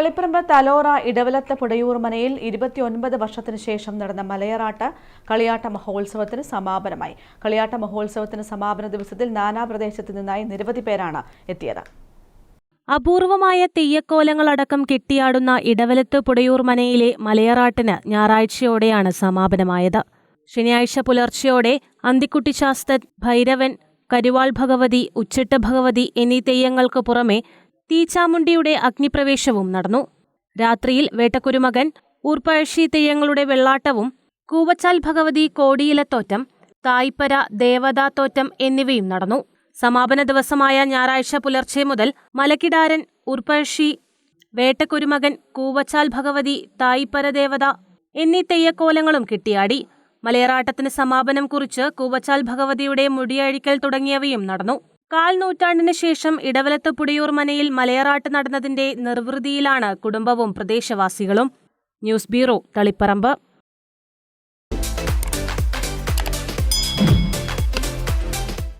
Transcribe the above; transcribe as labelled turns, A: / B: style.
A: തളിപ്പറമ്പ് തലോറ ഇടവലത്ത് പുടയൂർ മനയിൽ ഇരുപത്തിയൊൻപത് വർഷത്തിന് ശേഷം നടന്ന മലയറാട്ട് കളിയാട്ട മഹോത്സവത്തിന് സമാപനമായി. കളിയാട്ട മഹോത്സവത്തിന് സമാപന ദിവസത്തിൽ നാനാപ്രദേശത്തു നിന്നായി നിരവധി പേരാണ് എത്തിയത്.
B: അപൂർവമായ തെയ്യക്കോലങ്ങളടക്കം കെട്ടിയാടുന്ന ഇടവലത്ത് പുടയൂർ മനയിലെ മലയറാട്ടിന് ഞായറാഴ്ചയോടെയാണ് സമാപനമായത്. ശനിയാഴ്ച പുലർച്ചെയോടെ അന്തിക്കുട്ടി ശാസ്ത്രൻ ഭൈരവൻ കരുവാൾ ഭഗവതി ഉച്ചിട്ട് ഭഗവതി എന്നീ തെയ്യങ്ങൾക്ക് പുറമെ തീച്ചാമുണ്ടിയുടെ അഗ്നിപ്രവേശവും നടന്നു. രാത്രിയിൽ വേട്ടക്കുരുമകൻ ഊർപ്പഴശ്ശി തെയ്യങ്ങളുടെ വെള്ളാട്ടവും കൂവച്ചാൽ ഭഗവതി കോടിയിലത്തോറ്റം തായ്പര ദേവതാത്തോറ്റം എന്നിവയും നടന്നു. സമാപന ദിവസമായ ഞായറാഴ്ച പുലർച്ചെ മുതൽ മലക്കിടാരൻ ഉർപ്പഴശ്ശി വേട്ടക്കുരുമകൻ കൂവച്ചാൽ ഭഗവതി തായ്പര ദേവത എന്നീ തെയ്യക്കോലങ്ങളും കിട്ടിയാടി. മലയറാട്ടത്തിന് സമാപനം കുറിച്ച് കൂവച്ചാൽ ഭഗവതിയുടെ മുടിയഴിക്കൽ തുടങ്ങിയവയും നടന്നു. കാൽ നൂറ്റാണ്ടിന് ശേഷം ഇടവലത്ത് പുടിയൂർ മനയിൽ മലയറാട്ട് നടന്നതിന്റെ നിർവൃതിയിലാണ് കുടുംബവും പ്രദേശവാസികളും. News bureau Taliparamba.